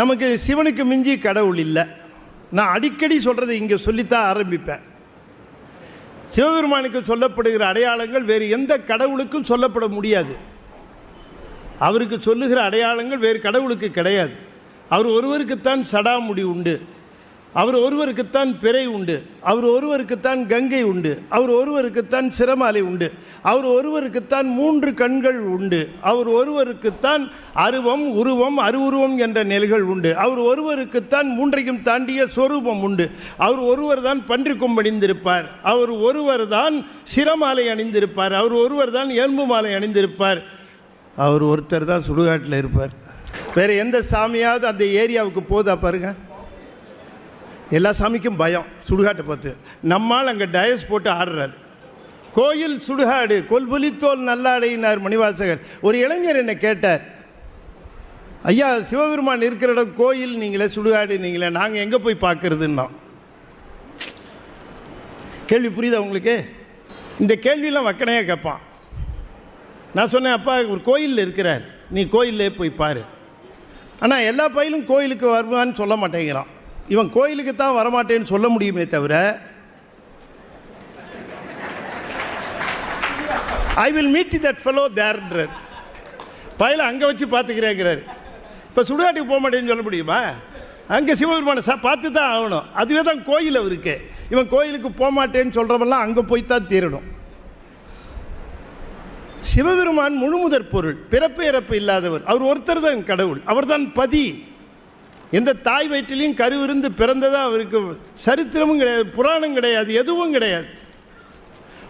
நமக்கு சிவனுக்கு மிஞ்சி கடவுள் இல்லை. நான் அடிக்கடி சொல்கிறது இங்கே சொல்லித்தான் ஆரம்பிப்பேன். சிவபெருமானுக்கு சொல்லப்படுகிற அடையாளங்கள் வேறு எந்த கடவுளுக்கும் சொல்லப்பட முடியாது. அவருக்கு சொல்லுகிற அடையாளங்கள் வேறு கடவுளுக்கு கிடையாது. அவர் ஒருவருக்குத்தான் சடாமுடி உண்டு. அவர் ஒருவருக்குத்தான் பிறை உண்டு. அவர் ஒருவருக்குத்தான் கங்கை உண்டு. அவர் ஒருவருக்குத்தான் சிரமாலை உண்டு. அவர் ஒருவருக்குத்தான் மூன்று கண்கள் உண்டு. அவர் ஒருவருக்குத்தான் அருவம் உருவம் அருவுருவம் என்ற நிலைகள் உண்டு. அவர் ஒருவருக்குத்தான் மூன்றையும் தாண்டிய சொரூபம் உண்டு. அவர் ஒருவர் தான் பன்றிக்கும் அணிந்திருப்பார் அவர் ஒருவர் தான் சிரமாலை அணிந்திருப்பார். அவர் ஒருவர் தான் எலும்பு மாலை அணிந்திருப்பார். அவர் ஒருத்தர் தான் சுடுகாட்டில் இருப்பார். வேறு எந்த சாமியாவது அந்த ஏரியாவுக்கு போதா பாருங்கள் எல்லா சாமிக்கும் பயம் சுடுகாட்டை பார்த்து. நம்மால் அங்கே டயஸ் போட்டு ஆடுறாரு. கோயில் சுடுகாடு கொல்புலித்தோல் நல்லாடையினார் மணிவாசகர். ஒரு இளைஞர் என்னை கேட்டார் ஐயா சிவபெருமான் இருக்கிற இடம் கோயில் நீங்களே சுடுகாடு நீங்களே நாங்கள் எங்கே போய் பார்க்கறதுன்னா? கேள்வி புரியுதா உங்களுக்கு? இந்த கேள்வியெல்லாம் வக்கனையாக கேட்பான். நான் சொன்னேன் அப்பா ஒரு கோயிலில் இருக்கிறார். நீ கோயிலே போய் பாரு. ஆனால் எல்லா பயிலும் கோயிலுக்கு வருவான்னு சொல்ல மாட்டேங்கிறான். இவன் கோயிலுக்கு தான் வரமாட்டேன்னு சொல்ல முடியுமே தவிர I will meet that fellow தேர்ன்றார் பயில அங்கே வச்சு பார்த்துக்கிறேங்கிறாரு. இப்போ சுடுகாட்டுக்கு போக மாட்டேன்னு சொல்ல முடியுமா? அங்கே சிவபெருமானை சா பார்த்து தான் ஆகணும். அதுவே தான் கோயில் அவருக்கு. இவன் கோயிலுக்கு போக மாட்டேன்னு சொல்கிறவெல்லாம் அங்கே போய் தான் தீரணும். சிவபெருமான் முழுமுதற் பொருள் பிறப்பு இறப்பு இல்லாதவர். அவர் ஒருத்தர் தான் கடவுள். அவர்தான் பதி. எந்த தாய் வயிற்றிலையும் கருவிருந்து பிறந்ததாக அவருக்கு சரித்திரமும் கிடையாது புராணம் கிடையாது எதுவும் கிடையாது.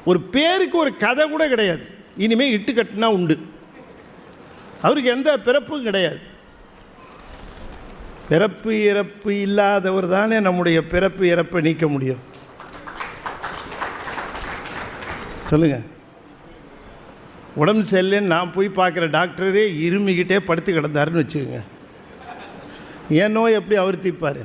ஒரு பேருக்கு ஒரு கதை கூட கிடையாது. இனிமேல் இட்டு கட்டினா உண்டு. அவருக்கு எந்த பிறப்பும் கிடையாது. பிறப்பு இறப்பு இல்லாதவர் தானே நம்முடைய பிறப்பு இறப்பை நீக்க முடியும். சொல்லுங்கள் உடம்பு சரியில்லைன்னு நான் போய் பார்க்குற டாக்டரே இருமிக்கிட்டே படுத்து கிடந்தாருன்னு வச்சுக்கோங்க. என் நோய் எப்படி அவர் தீர்ப்பார்